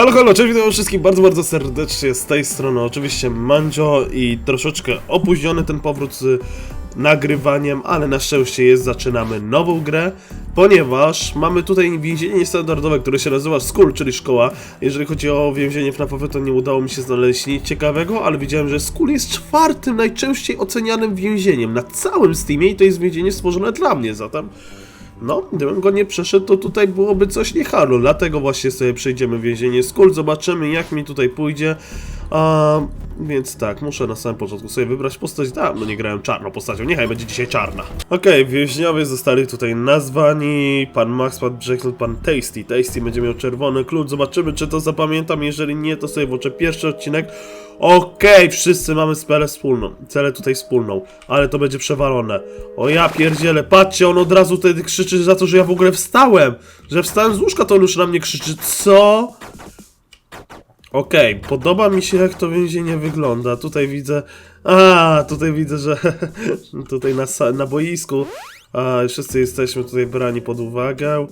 Halo, halo, cześć, witam wszystkich bardzo, bardzo serdecznie z tej strony. Oczywiście Mandzio i troszeczkę opóźniony ten powrót z nagrywaniem, ale na szczęście jest, zaczynamy nową grę, ponieważ mamy tutaj więzienie standardowe, które się nazywa School, czyli szkoła. Jeżeli chodzi o więzienie FNAF-owe, to nie udało mi się znaleźć nic ciekawego, ale widziałem, że School jest czwartym najczęściej ocenianym więzieniem na całym Steamie i to jest więzienie stworzone dla mnie, zatem... No, gdybym go nie przeszedł, to tutaj byłoby coś nie halo. Dlatego właśnie sobie przejdziemy więzienie Skull, zobaczymy jak mi tutaj pójdzie. A, więc tak, muszę na samym początku sobie wybrać postać. Dawno nie grałem czarną postacią, niechaj będzie dzisiaj czarna. Okej, więźniowie zostali tutaj nazwani. Pan Max, pan Jackson, pan Tasty. Tasty będzie miał czerwony klucz, zobaczymy czy to zapamiętam. Jeżeli nie, to sobie włączę pierwszy odcinek. Okej, wszyscy mamy spelę wspólną. Celę tutaj wspólną, ale to będzie przewalone. O ja pierdzielę, patrzcie, on od razu wtedy krzyczy za to, że ja w ogóle wstałem. Że wstałem z łóżka, to on już na mnie krzyczy. Co? Okej, podoba mi się jak to więzienie wygląda. Tutaj widzę. A, tutaj widzę, że tutaj na, na boisku a, wszyscy jesteśmy tutaj brani pod uwagę.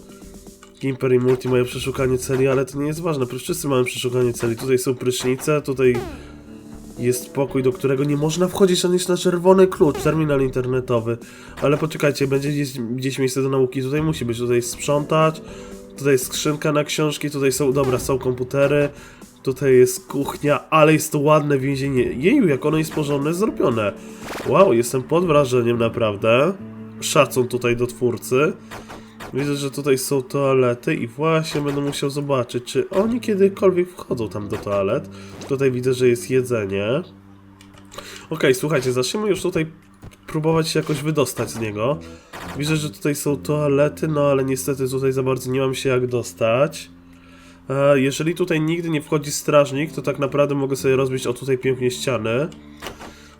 Gimper i Multi mają przeszukanie celi, ale to nie jest ważne, przecież wszyscy mamy przeszukanie celi. Tutaj są prysznice, tutaj jest pokój, do którego nie można wchodzić, on jest na czerwony klucz, terminal internetowy. Ale poczekajcie, będzie gdzieś, gdzieś miejsce do nauki, tutaj musi być, tutaj sprzątać, tutaj jest skrzynka na książki, tutaj są, dobra, są komputery, tutaj jest kuchnia, ale jest to ładne więzienie. Jeju, jak ono jest porządne, zrobione. Wow, jestem pod wrażeniem naprawdę. Szacun tutaj do twórcy. Widzę, że tutaj są toalety i właśnie będę musiał zobaczyć, czy oni kiedykolwiek wchodzą tam do toalet. Tutaj widzę, że jest jedzenie. Okej, słuchajcie, zacznijmy już tutaj próbować się jakoś wydostać z niego. Widzę, że tutaj są toalety, no ale niestety tutaj za bardzo nie mam się jak dostać. E, jeżeli tutaj nigdy nie wchodzi strażnik, to tak naprawdę mogę sobie rozbić o tutaj pięknie ściany.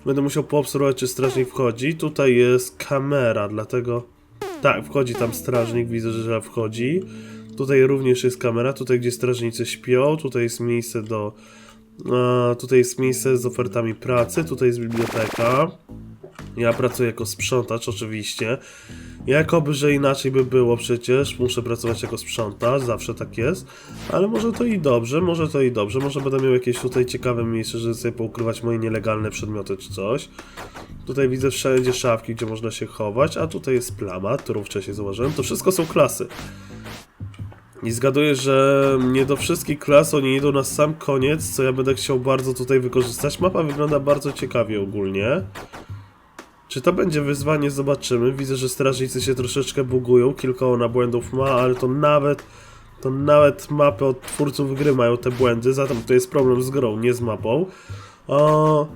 Będę musiał poobserwować, czy strażnik wchodzi. Tutaj jest kamera, dlatego... Tak, wchodzi tam strażnik, widzę, że wchodzi. Tutaj również jest kamera, tutaj gdzie strażnicy śpią, tutaj jest miejsce do... Tutaj jest miejsce z ofertami pracy, tutaj jest biblioteka. Ja pracuję jako sprzątacz oczywiście. Jakoby, że inaczej by było przecież, muszę pracować jako sprzątacz, zawsze tak jest. Ale może to i dobrze, może to i dobrze, może będę miał jakieś tutaj ciekawe miejsce, żeby sobie poukrywać moje nielegalne przedmioty czy coś. Tutaj widzę wszędzie szafki, gdzie można się chować, a tutaj jest plama, którą wcześniej zauważyłem. To wszystko są klasy. I zgaduję, że nie do wszystkich klas oni idą na sam koniec, co ja będę chciał bardzo tutaj wykorzystać. Mapa wygląda bardzo ciekawie ogólnie. Czy to będzie wyzwanie? Zobaczymy. Widzę, że strażnicy się troszeczkę bugują, kilka ona błędów ma, ale to nawet to nawet mapy od twórców gry mają te błędy, zatem to jest problem z grą, nie z mapą. O,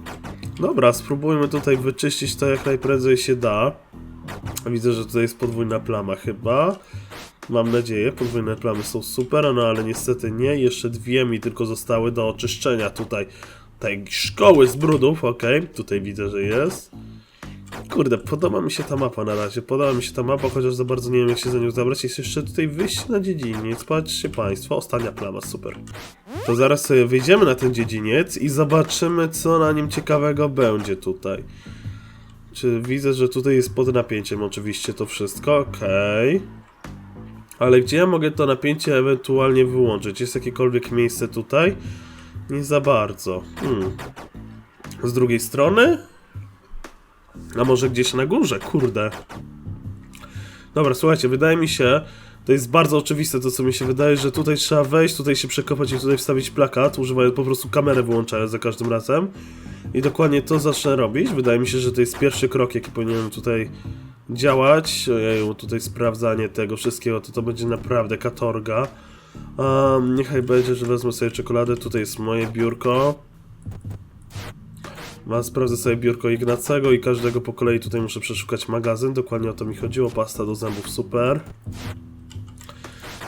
dobra, spróbujmy tutaj wyczyścić to jak najprędzej się da. Widzę, że tutaj jest podwójna plama chyba. Mam nadzieję, podwójne plamy są super, no ale niestety nie. Jeszcze dwie mi tylko zostały do oczyszczenia tutaj tej szkoły z brudów, okej. Tutaj widzę, że jest. Kurde, podoba mi się ta mapa na razie. Podoba mi się ta mapa, chociaż za bardzo nie wiem jak się za nią zabrać. Jest jeszcze tutaj wyjście na dziedziniec. Patrzcie Państwo, ostatnia plama, super. To zaraz sobie wyjdziemy na ten dziedziniec i zobaczymy co na nim ciekawego będzie tutaj. Czy widzę, że tutaj jest pod napięciem oczywiście to wszystko, okej. Ale gdzie ja mogę to napięcie ewentualnie wyłączyć? Jest jakiekolwiek miejsce tutaj? Nie za bardzo. Hmm. Z drugiej strony? A może gdzieś na górze, kurde. Dobra, słuchajcie, wydaje mi się, to jest bardzo oczywiste to, co mi się wydaje, że tutaj trzeba wejść, tutaj się przekopać i tutaj wstawić plakat, używając po prostu kamerę wyłączając za każdym razem. I dokładnie to zacznę robić. Wydaje mi się, że to jest pierwszy krok, jaki powinienem tutaj działać. Ojeju, tutaj sprawdzanie tego wszystkiego, to to będzie naprawdę katorga. Um, niechaj będzie, że wezmę sobie czekoladę. Tutaj jest moje biurko. Ma, sprawdzę sobie biurko Ignacego i każdego po kolei tutaj muszę przeszukać magazyn. Dokładnie o to mi chodziło. Pasta do zębów, super.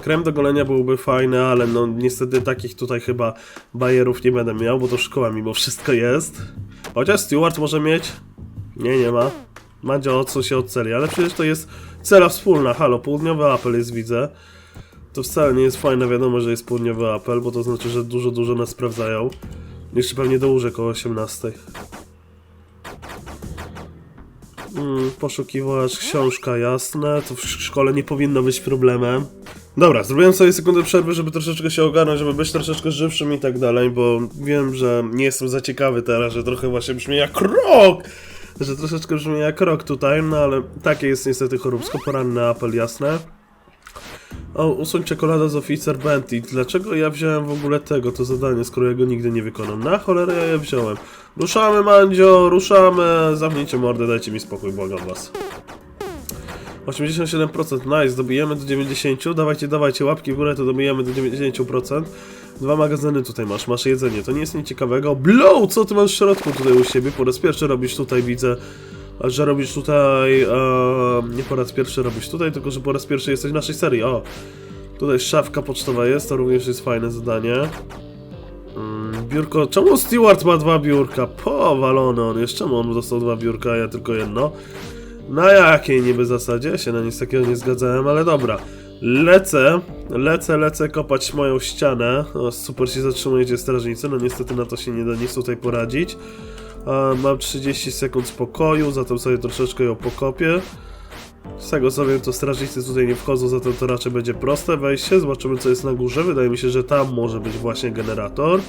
Krem do golenia byłby fajny, ale no niestety takich tutaj chyba bajerów nie będę miał, bo to szkoła mimo wszystko jest. Chociaż Steward może mieć. Nie, nie ma. Madzia o co się odceli, ale przecież to jest cela wspólna. Halo, południowy apel jest, widzę. To wcale nie jest fajne, wiadomo, że jest południowy apel, bo to znaczy, że dużo, dużo nas sprawdzają. Jeszcze pewnie do łóżek o 18. Mm, poszukiwacz, książka, jasne. To w szkole nie powinno być problemem. Dobra, zrobiłem sobie sekundę przerwy, żeby troszeczkę się ogarnąć, żeby być troszeczkę żywszym i tak dalej, bo wiem, że nie jestem za ciekawy teraz, że trochę właśnie brzmi jak rok! Że troszeczkę brzmi jak rok tutaj, no ale takie jest niestety choróbsko, poranny apel, jasne. O, usuń czekolada z oficer Bentley. Dlaczego ja wziąłem w ogóle tego, to zadanie, skoro ja go nigdy nie wykonam? Na cholerę ja je wziąłem. Ruszamy, Mandzio, ruszamy! Zamknijcie mordę, dajcie mi spokój, błagam was. 87%, nice, dobijemy do 90%, dawajcie, dawajcie, łapki w górę, to dobijemy do 90%. Dwa magazyny tutaj masz, masz jedzenie, to nie jest nic ciekawego. Blow, co ty masz w środku tutaj u siebie? Po raz pierwszy robisz tutaj, widzę, że robisz tutaj, e, nie po raz pierwszy robisz tutaj, tylko że po raz pierwszy jesteś w naszej serii, o. Tutaj szafka pocztowa jest, to również jest fajne zadanie. Mm, biurko, czemu Stewart ma dwa biurka? Powalony on jest, czemu on dostał dwa biurka, a ja tylko jedno? Na jakiej niby zasadzie? Ja się na nic takiego nie zgadzałem, ale dobra. Lecę, lecę, lecę kopać moją ścianę. O, super się zatrzymujecie strażnicy, no niestety na to się nie da nic tutaj poradzić. Mam 30 sekund spokoju, zatem sobie troszeczkę ją pokopię. Z tego co wiem, to strażnicy tutaj nie wchodzą, zatem to raczej będzie proste wejście. Zobaczymy co jest na górze. Wydaje mi się, że tam może być właśnie generator.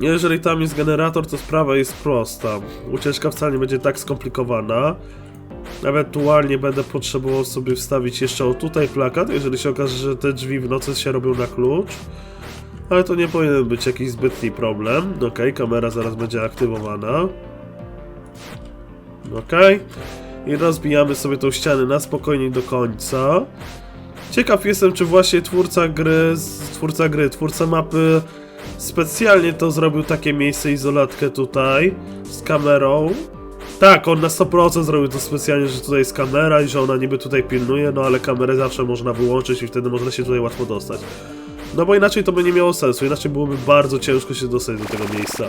Jeżeli tam jest generator, to sprawa jest prosta. Ucieczka wcale nie będzie tak skomplikowana. Ewentualnie będę potrzebował sobie wstawić jeszcze o tutaj plakat, jeżeli się okaże, że te drzwi w nocy się robią na klucz. Ale to nie powinien być jakiś zbytni problem. Ok, kamera zaraz będzie aktywowana. Ok. I rozbijamy sobie tą ścianę na spokojnie do końca. Ciekaw jestem, czy właśnie twórca gry, twórca gry, twórca mapy specjalnie to zrobił takie miejsce izolatkę tutaj z kamerą. Tak, on na 100% zrobił to specjalnie, że tutaj jest kamera i że ona niby tutaj pilnuje, no ale kamerę zawsze można wyłączyć i wtedy można się tutaj łatwo dostać. No bo inaczej to by nie miało sensu, inaczej byłoby bardzo ciężko się dostać do tego miejsca.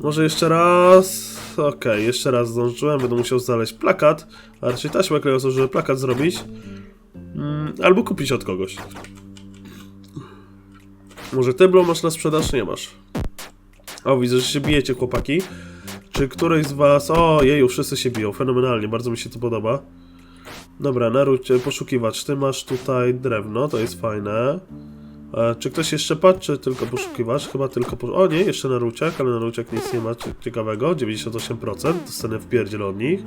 Może jeszcze raz... Okej, jeszcze raz zdążyłem, będę musiał znaleźć plakat, a raczej taśmę klejącą, żeby plakat zrobić. Mm, albo kupić od kogoś. Może ty, Blo, masz na sprzedaż? Nie masz. O, widzę, że się bijecie, chłopaki. Czy któryś z was... O, jeju, wszyscy się biją, fenomenalnie, bardzo mi się to podoba. Dobra, naród, poszukiwacz, ty masz tutaj drewno, to jest fajne. E, czy ktoś jeszcze padł, czy tylko poszukiwacz? Chyba tylko. O nie, jeszcze naruciak, ale naruciak nic nie ma cie- ciekawego. 98%, dostanę w od nich.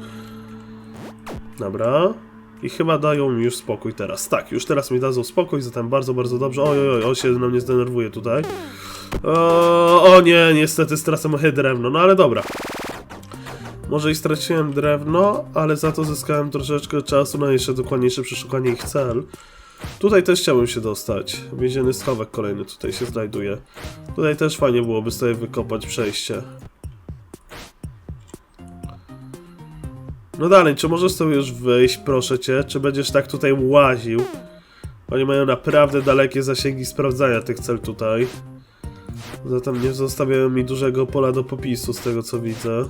Dobra. I chyba dają mi już spokój teraz. Tak, już teraz mi dadzą spokój, zatem bardzo, bardzo dobrze. Oj, oj, oj, on się na mnie zdenerwuje tutaj. O, o nie, niestety stracę moje drewno, no ale dobra. Może i straciłem drewno, ale za to zyskałem troszeczkę czasu na jeszcze dokładniejsze przeszukanie ich cel. Tutaj też chciałbym się dostać. Więzienny schowek kolejny tutaj się znajduje. Tutaj też fajnie byłoby sobie wykopać przejście. No dalej, czy możesz sobie już wyjść, proszę cię? Czy będziesz tak tutaj łaził? Oni mają naprawdę dalekie zasięgi sprawdzania tych cel tutaj. Zatem nie zostawiają mi dużego pola do popisu z tego co widzę.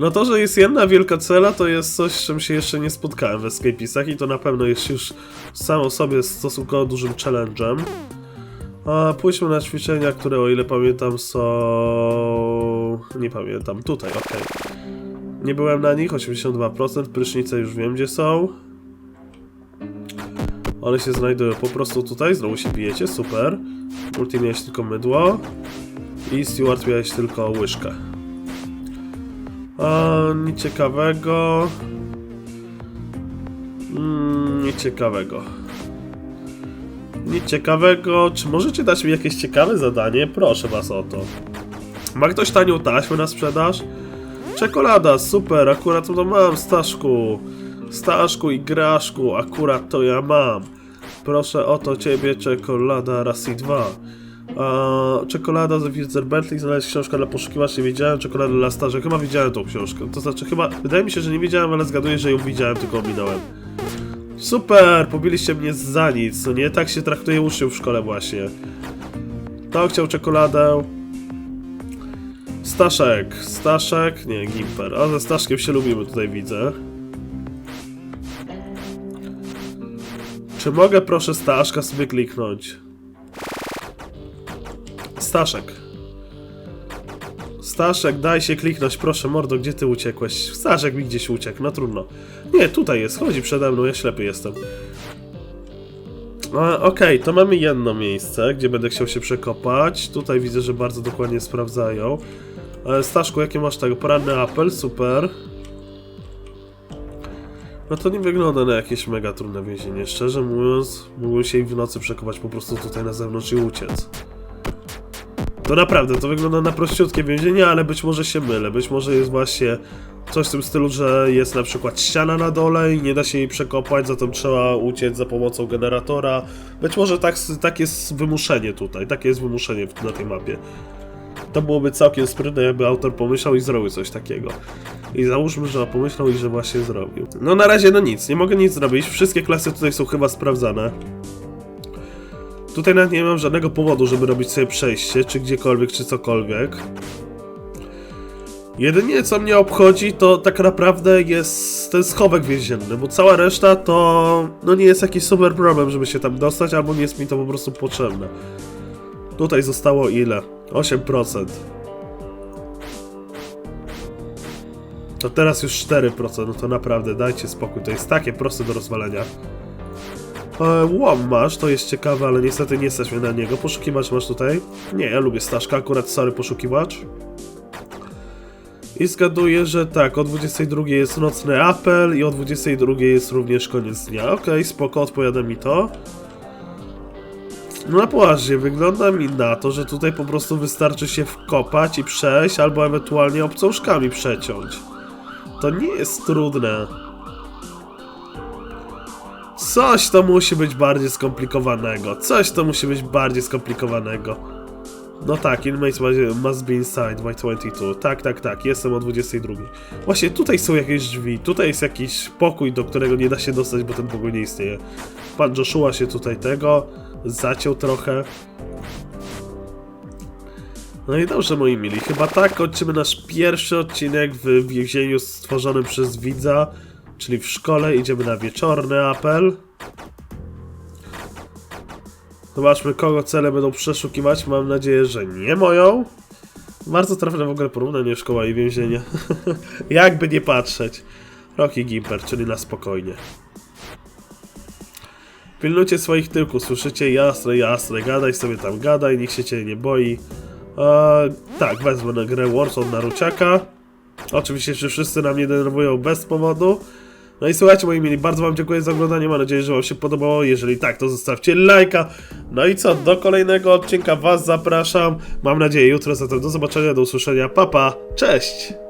No to, że jest jedna wielka cela, to jest coś, z czym się jeszcze nie spotkałem w Escapisach i to na pewno jest już samo sobie stosunkowo dużym challenge'em. A pójdźmy na ćwiczenia, które o ile pamiętam są... Nie pamiętam, tutaj, okej. Nie byłem na nich, 82%, prysznice już wiem gdzie są. One się znajdują po prostu tutaj, znowu się bijecie, super. Multi miałeś tylko mydło. I Stewart miałeś tylko łyżkę. Nic ciekawego. Mm, nic ciekawego. Nic ciekawego. Czy możecie dać mi jakieś ciekawe zadanie? Proszę was o to. Ma ktoś tanią taśmę na sprzedaż? Czekolada, super, akurat to mam, Staszku. Staszku i Graszku, akurat to ja mam. Proszę o to ciebie, czekolada raz i dwa. Czekolada z Witzer Bentley, znaleźć książka dla poszukiwaczy, nie wiedziałem, czekolada dla starzy, chyba widziałem tą książkę. To znaczy, chyba, wydaje mi się, że nie wiedziałem, ale zgaduję, że ją widziałem, tylko ominąłem. Super, pobiliście mnie za nic, no nie? Tak się traktuje uczniów w szkole właśnie. To chciał czekoladę. Staszek, Staszek, nie, Gimper. A ze Staszkiem się lubimy tutaj widzę. Czy mogę proszę Staszka sobie kliknąć? Staszek. Staszek, daj się kliknąć, proszę, mordo, gdzie ty uciekłeś? Staszek mi gdzieś uciekł, no trudno. Nie, tutaj jest, chodzi przede mną, ja ślepy jestem. A, Okej, to mamy jedno miejsce, gdzie będę chciał się przekopać. Tutaj widzę, że bardzo dokładnie sprawdzają. E, Staszku, jakie masz tego? Poranny apel, super. No to nie wygląda na jakieś mega trudne więzienie. Szczerze mówiąc, mógłbym się i w nocy przekopać po prostu tutaj na zewnątrz i uciec. To naprawdę, to wygląda na prościutkie więzienie, ale być może się mylę. Być może jest właśnie coś w tym stylu, że jest na przykład ściana na dole i nie da się jej przekopać, zatem trzeba uciec za pomocą generatora. Być może tak, tak jest wymuszenie tutaj, takie jest wymuszenie na tej mapie. To byłoby całkiem sprytne, jakby autor pomyślał i zrobił coś takiego. I załóżmy, że pomyślał i że właśnie zrobił. No na razie no nic, nie mogę nic zrobić. Wszystkie klasy tutaj są chyba sprawdzane. Tutaj nawet nie mam żadnego powodu, żeby robić sobie przejście, czy gdziekolwiek, czy cokolwiek. Jedynie co mnie obchodzi, to tak naprawdę jest ten schowek więzienny, bo cała reszta to no nie jest jakiś super problem, żeby się tam dostać, albo nie jest mi to po prostu potrzebne. Tutaj zostało ile? 8%. To teraz już 4%, no to naprawdę dajcie spokój, to jest takie proste do rozwalenia. E, łom masz, to jest ciekawe, ale niestety nie jesteśmy na niego. Poszukiwacz masz tutaj? Nie, ja lubię Staszka, akurat sorry poszukiwacz. I zgaduję, że tak, o 22 jest nocny apel i o 22 jest również koniec dnia. Okej, spoko, odpowiada mi to. No poważnie, wygląda mi na to, że tutaj po prostu wystarczy się wkopać i przejść, albo ewentualnie obcążkami przeciąć. To nie jest trudne. Coś to musi być bardziej skomplikowanego. Coś to musi być bardziej skomplikowanego. No tak, inmates must- be inside by 22. Tak, tak, tak, jestem o 22. Właśnie tutaj są jakieś drzwi, tutaj jest jakiś pokój, do którego nie da się dostać, bo ten pokój nie istnieje. Pan Joshua się tutaj tego zaciął trochę. No i dobrze, moi mili, chyba tak kończymy nasz pierwszy odcinek w więzieniu stworzonym przez widza, czyli w szkole. Idziemy na wieczorny apel. Zobaczmy, kogo cele będą przeszukiwać. Mam nadzieję, że nie moją. Bardzo trafne w ogóle porównanie szkoła i więzienie. Jakby nie patrzeć. Rocky Gimper, czyli na spokojnie. Pilnujcie swoich tyłków, słyszycie? Jasne, jasne, gadaj sobie tam, gadaj, nikt się cię nie boi. Eee, tak, wezmę na grę Warzone na Ruciaka. Oczywiście, że wszyscy na mnie denerwują bez powodu. No i słuchajcie, moi mili, bardzo wam dziękuję za oglądanie, mam nadzieję, że wam się podobało. Jeżeli tak, to zostawcie lajka. No i co, do kolejnego odcinka was zapraszam. Mam nadzieję jutro, zatem do zobaczenia, do usłyszenia, papa, pa. cześć!